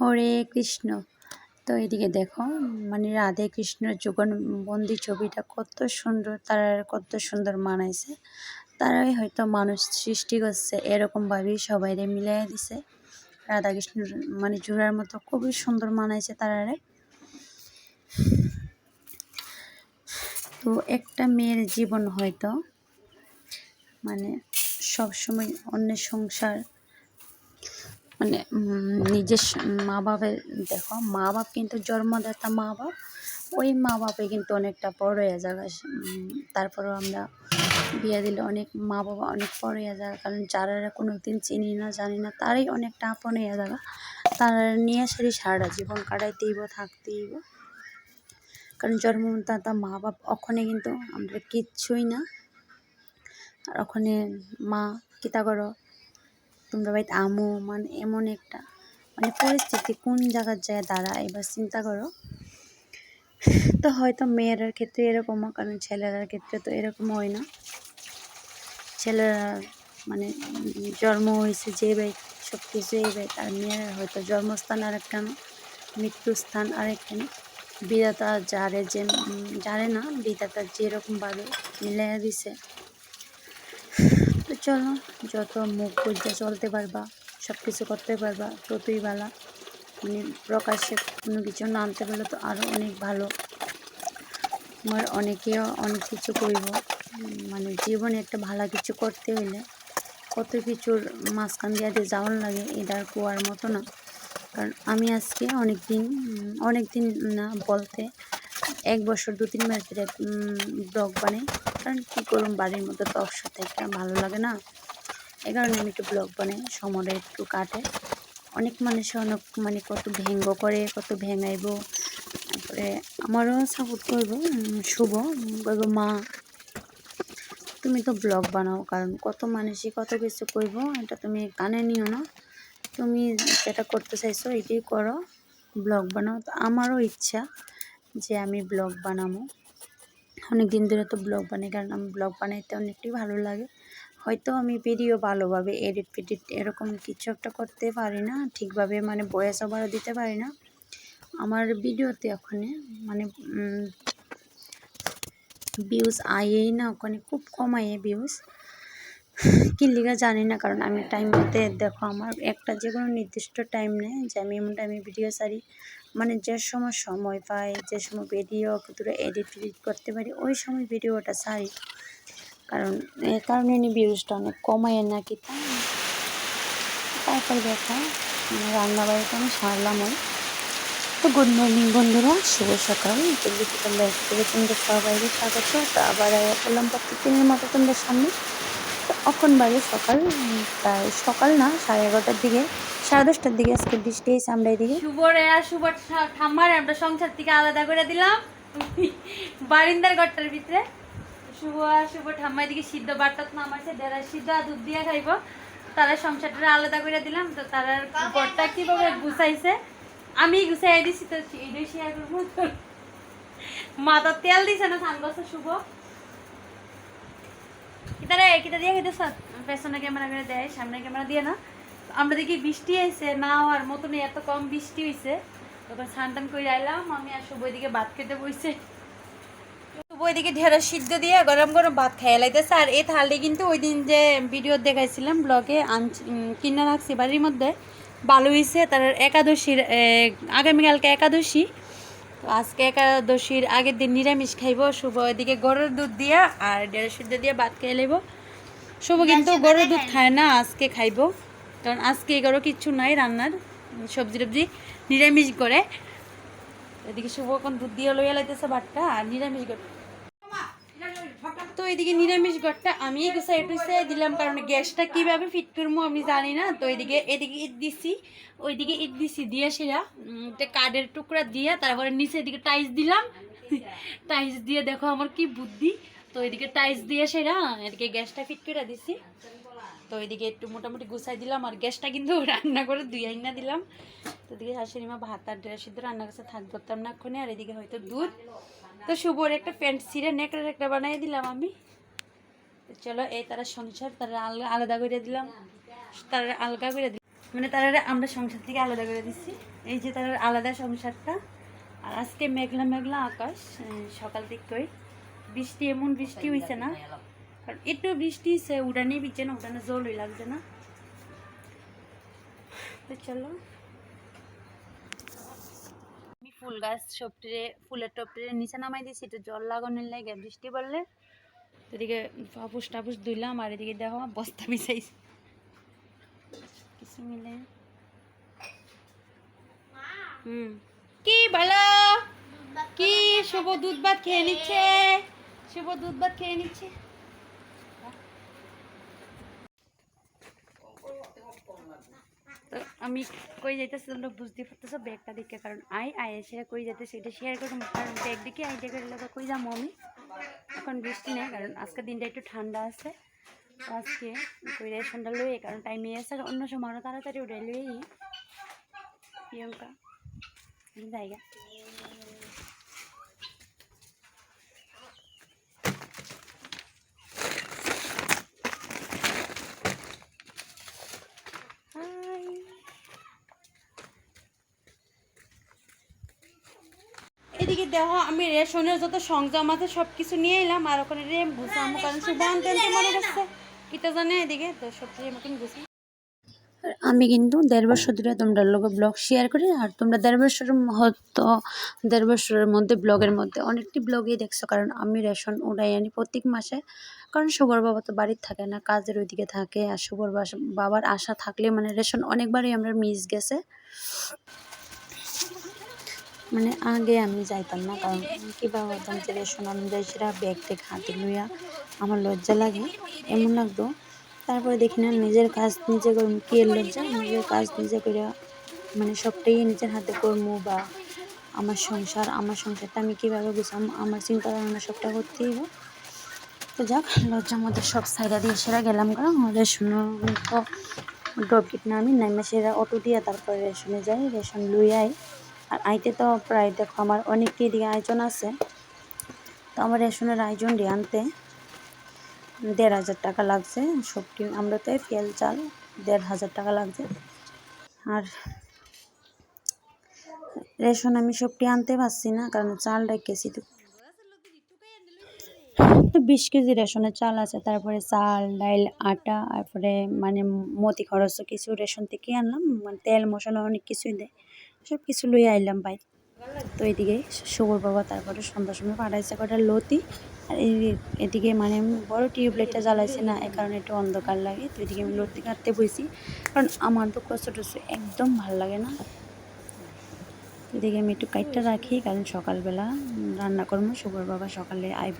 হরে কৃষ্ণ। তো এদিকে দেখো মানে রাধে কৃষ্ণের যুগনবন্দি ছবিটা কত সুন্দর, তারা কত সুন্দর মানাইছে। তারাই হয়তো মানুষ সৃষ্টি করছে, এরকমভাবেই সবাইরে মিলাই দিছে। রাধা কৃষ্ণের মানে জোড়ার মতো খুবই সুন্দর মানাইছে তারারে। তো একটা মেয়ের জীবন হয়তো মানে সবসময় অন্যের সংসার মানে নিজের মা বাবার দেখো, মা বাপ কিন্তু জন্মদাতা মা বাপ, ওই মা বাপে কিন্তু অনেকটা বড় হয়ে যাবে। তারপরেও আমরা বিয়ে দিলে অনেক মা বাবা অনেক বড় হয়ে যাবে, কারণ যারা কোনো দিন চিনি না, জানি না, তারাই অনেকটা আপন হয়ে যাবে। তারা নিয়ে সেটি সারা জীবন কাটাইতেইব থাকতেইব কারণ জন্মদাতা মা বাপ ওখানে কিন্তু আমরা কিচ্ছুই না। আর ওখানে মা কিতা করো তোমরা বাড়িতে আমু মানে এমন একটা মানে পরিস্থিতি, কোন জায়গার জায়গায় দাঁড়া এবার চিন্তা করো। তো হয়তো মেয়েরার ক্ষেত্রে এরকমও কারণ ছেলেরার ক্ষেত্রে তো এরকম হয় না। ছেলেরা মানে জন্ম হয়েছে যে বাড়ি সব কিছু এই বাড়ি তার মেয়েরা হয়তো জন্মস্থান আরেকখানে, মৃত্যুস্থান আরেকখানে। বিধাতা যারে যে জানে না, বিধাতা যেরকমভাবে মিলাই দিছে চলো যত মুখ বুঝে চলতে পারবা সব কিছু করতে পারবা, ততই ভালো। মানে প্রকাশ্যে কোনো কিছু না আনতে পারলে তো আরও অনেক ভালো। আমার অনেকেও অনেক কিছু করব মানে জীবনে একটা ভালো কিছু করতে হইলে কত কিছুর মাঝখান দিয়ে যাওয়ার লাগে এটার কুয়ার মতো না। কারণ আমি আজকে অনেক দিন অনেক দিন না বলতে এক বছর, দু, তিন মাস ধরে ব্লগ বানাই। কারণ কী করুন বাড়ির মতো তো অবসর থেকে ভালো লাগে না। এই কারণে আমি একটু ব্লগ বানাই, সময়টা একটু কাটে। অনেক মানুষে অনেক মানে কত ভেঙ্গ করে, কত ভেঙাইব। তারপরে আমারও সাপোর্ট করব শুভ বলব মা। তুমি তো ব্লগ বানাও, কারণ কত মানুষই কত কিছু করব, এটা তুমি কানে নিও না। তুমি যেটা করতে চাইছো, এটাই করো ব্লগ বানাও। তো আমারও ইচ্ছা যে আমি ব্লগ বানাবো। অনেক দিন ধরে তো ব্লগ বানাই, কারণ আমি ব্লগ বানাইতে অনেকটাই ভালো লাগে। হয়তো আমি ভিডিও ভালোভাবে এডিট ফেডিট এরকম কিছু একটা করতে পারি না, ঠিকভাবে মানে বয়স ওভারও দিতে পারি না। আমার ভিডিওতে ওখানে মানে ভিউজ আয়েই না, ওখানে খুব কম আয়ে ভিউজ কি লিগা জানি না, কারণ আমি টাইম মতে দেখো আমার একটা যে কোনো নির্দিষ্ট টাইম নেই যে আমি এমন টাইমে ভিডিও সারি মানে যে সময় সময় পাই, যে সময় ভিডিও দুটো এডিট ফেডিট করতে পারি, ওই সময় ভিডিওটা সারি কারণ এ কারণে নি ভিউজটা অনেক কমায় নাকি তাই তারপর দেখো রান্না বাড়িতে আমি সারলাম ওই। তো গুড মর্নিং বন্ধুরা, শুভ সকাল। তো বিকেল লাইফ থেকে তোমাদের সবাইকে স্বাগত। তো আবার আয়া করলাম প্রত্যেকদিনের মতো তোমাদের সামনে। এখন বাজে সকাল প্রায় সকাল না সাড়ে এগারোটার দিকে। সাড়ে দশটার দিকে আজকে বৃষ্টি হয়েছে আমরা এদিকে। শুভরে আর শুভ ঠা- ঠাম্মার আমরা সংসার থেকে আলাদা করে দিলাম। বারিন্দার ঘরটার ভিতরে। শুভ আর শুভ ঠাম্মা এদিকে সিদ্ধ বাট্টাত নামাইছে দেড়া সিদ্ধ আর দুধ দিয়ে খাইব। তারা সংসারটা আলাদা করে দিলাম তো তারা ঘরটা কীভাবে গুছাইছে? আমি গুছাই দিছি তো এইটাই শেয়ার করব। মাথার তেল দিছে না সানগসে শুভ। কিতারে কিতা দিয়ে খাইতেছ। পেছনে ক্যামেরা করে দেয়, সামনে ক্যামেরা দিয়ে না। আমরা দেখি বৃষ্টি আইছে, না হওয়ার মতন এত কম বৃষ্টি হইছে। তখন স্নান টান করে আইলাম, আমি আর শুভ দিকে ভাত খেতে বইছে। শুভ ওইদিকে ঢেঁড়স সিদ্ধ দিয়ে গরম গরম ভাত খাইয়া লাইতেছে। আর এই থালটি কিন্তু ওই দিন যে ভিডিও দেখাইছিলাম ব্লগে কিনে রাখছি বাড়ির মধ্যে ভালো হয়েছে তার একাদশীর আগামীকালকে একাদশী। তো আজকে একাদশীর আগের দিন নিরামিষ খাইব। শুভ এদিকে গরুর দুধ দিয়া আর ডেড়া সিদ্ধ দিয়ে ভাত খেয়ে নেব শুভ কিন্তু গরুর দুধ খায় না আজকে খাইব। কারণ আজকে এগারো কিচ্ছু নাই রান্নার। সবজি টবজি নিরামিষ করে। এদিকে শুভ এখন দুধ দিয়ে লইয়া লাইতেছে ভাতটা আর নিরামিষ করে তো এদিকে নিরামিষ ঘরটা আমি গুছাই দিলাম, কারণ গ্যাসটা কীভাবে ফিট করব আমি জানি না। তো এদিকে এদিকে ইট দিছি, ওইদিকে ইট দিছি দিয়ে সেরা একটা কাঠের টুকরা দিয়ে, তারপরে নিচে এদিকে টাইস দিলাম। টাইস দিয়ে দেখো আমার কি বুদ্ধি। তো এদিকে টাইস দিয়ে সেরা, এদিকে গ্যাসটা ফিট করে দিছি। তো এদিকে একটু মোটামুটি গুছাই দিলাম, আর গ্যাসটা কিন্তু রান্না করে দুই আইনা দিলাম। তো এদিকে শাশুড়ি মা ভাত আর ডেরা সিদ্ধ রান্না কাছে থাক করতাম না এক্ষুনি, আর এদিকে হয়তো দুধ। তো শুভর একটা প্যান্ট ছিঁড়ে নেকড়ে একটা বানিয়ে দিলাম আমি। চলো, এই তারা সংসার, তারা আলাদা করে দিলাম। তারা আলগা করে দিলাম। মানে তারা আমরা সংসার থেকে আলাদা করে দিচ্ছি এই যে তার আলাদা সংসারটা। আর আজকে মেঘলা মেঘলা আকাশ সকাল থেকে বৃষ্টি, এমন বৃষ্টি হয়েছে না। কারণ একটু বৃষ্টি হয়েছে উড়ানি বিচ্ছে না, উড়ানে জলই লাগছে না। তো চলো। ফুল গাছ সবটিরে, ফুলের টপটিরে নিচে নামাই দিয়েছি, একটু জল লাগানোর লাগে, বৃষ্টি পড়লে। এদিকে পাপুস টাপুস ধুইলাম, আর এদিকে দেখো বস্তা বিছাইছি কিছু মিলে। হুম। কি ভালো? কি শুভ দুধ ভাত খেয়ে নিচ্ছে? শুভ দুধ ভাত খেয়ে নিচ্ছে? আমি কই যাইতেছি, তোমরা বুঝতে পারতেছো, ব্যাগটা দেখে, কারণ আই আই এসে কই যাইতেছি, এটা শেয়ার করুন কারণ ব্যাগ দেখে আই দেখে কই যাব আমি? এখন বৃষ্টি নেই, কারণ আজকের দিনটা একটু ঠান্ডা আছে। আজকে কই রেশনটা লই, কারণ টাইমে আছে অন্য সময় তাড়াতাড়ি উঠে লই, প্রিয়ঙ্কা। জায়গা। এদিকে দেখো, আমি রেশনের যত সংযম আছে সব কিছু নিয়ে এলাম, আর ওখানে রেম ঘুষামো কারণ শুভ আনতে আনতে মনে করছে কিটা জানে এদিকে? তো সব কিছু মতন ঘুষি আমি কিন্তু দেড় বছর ধরে তোমরা লোক ব্লগ শেয়ার করি, আর তোমরা দেড় বছরের হয়তো দেড় বছরের মধ্যে ব্লগের মধ্যে অনেকটি ব্লগই দেখছ, কারণ আমি রেশন উড়াই আনি প্রত্যেক মাসে। কারণ শুভর বাবা তো বাড়ির থাকে না, কাজের ওইদিকে থাকে, আর শুভর বাবার আশা থাকলে মানে রেশন অনেকবারই আমরা মিস গেছে। মানে আগে আমি যাইতাম না, কারণ কীভাবে হতাম যে রেশন যাই সেটা ব্যাগ থেকে হাতে লইয়া আমার লজ্জা লাগে, এমন লাগতো। তারপরে দেখি না নিজের কাজ নিজে করব কি লজ্জা? নিজের কাজ নিজে করে মানে সবটাই নিজের হাতে করব বা আমার সংসার, আমার সংসারটা আমি কীভাবে গুছাম, আমার চিন্তা ভাবনা সবটা করতেই হবে। তো যাক, লজ্জার মধ্যে সব সাইডা দিয়ে সেরা গেলাম, কারণ রেশন তো ডবগিট না। আমি নাইমা সেরা অটো দিয়ে তারপরে রেশনে যাই, রেশন লুই আই আর আইতে তো প্রায় দেখো আমার অনেকটি দিকে আয়োজন আছে। তো আমার রেশনের আয়োজন দিয়ে আনতে দেড় হাজার টাকা লাগছে সবটি আমরা তো ফেল চাল দেড় হাজার টাকা লাগছে। আর রেশন আমি সবটি আনতে পারছি না, কারণ চাল রেখেছি তো। বিশ কেজি রেশনের চাল আছে, তারপরে চাল, ডাইল, আটা, তারপরে মানে মতি খরচ কিছু রেশন থেকে আনলাম মানে তেল মশলা অনেক কিছুই দেয়। সব কিছু লই আইলাম ভাই। তো এদিকে শুভর বাবা তারপরে সন্ধ্যার সময় পাঠাইছে কটা লতি। আর এই এদিকে মানে বড় টিউবলাইটটা জ্বালাইছে না এই কারণে একটু অন্ধকার লাগে। তো এদিকে আমি লতি কাটতে বসি কারণ আমার তো কষ্ট টষ্ট একদম ভালো লাগে না। এদিকে আমি একটু কাইটটা রাখি, কারণ সকালবেলা রান্না করব। শুভর বাবা সকালে আইব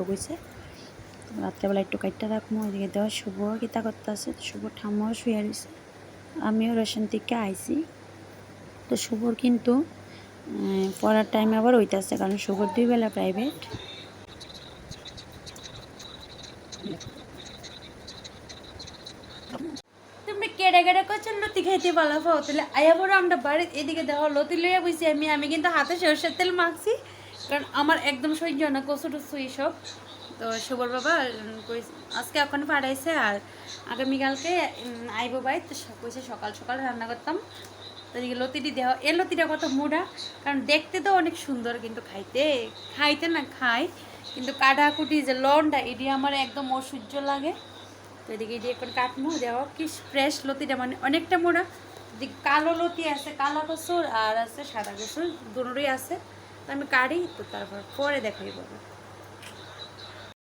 তো রাত্রেবেলা একটু কাইটটা রাখব। এদিকে দেওয়া শুভ কিতা করতে আছে শুভ ঠাম্মাও শুয়ে আমিও রেশন থেকে আইছি। তো শুভর কিন্তু পড়ার টাইম আবার হইতেছে কারণ শুভর দুই বেলা প্রাইভেট তুমি কেড়ে কেড়ে করছ লতি খাইতে পালা পাও তাহলে বড় আমরা বাড়ি এদিকে দেখো আমি আমি কিন্তু হাতে সরষের তেল মাখছি, কারণ আমার একদম সহ্য না, কচু তো বাবা আজকে পাঠাইছে, আর আগামীকালকে আইবো বাই তো কইছে সকাল সকাল রান্না করতাম। তো এদিকে লতিটি দেওয়া এ লতিটা কত মুড়া কারণ দেখতে তো অনেক সুন্দর কিন্তু খাইতে। খাইতে না খাই, কিন্তু কাটাকুটি যে লনটা, এটি আমার একদম অসহ্য লাগে। তো এদিকে যে এখন কাটমু দেওয়া কি ফ্রেশ লতিটা মানে অনেকটা মোড়া এদিকে কালো লতি আছে, কালো কসুর আর আছে সাদা কসুর দুটোই আছে। তো আমি কাটি, তো তারপর পরে দেখাই পাবো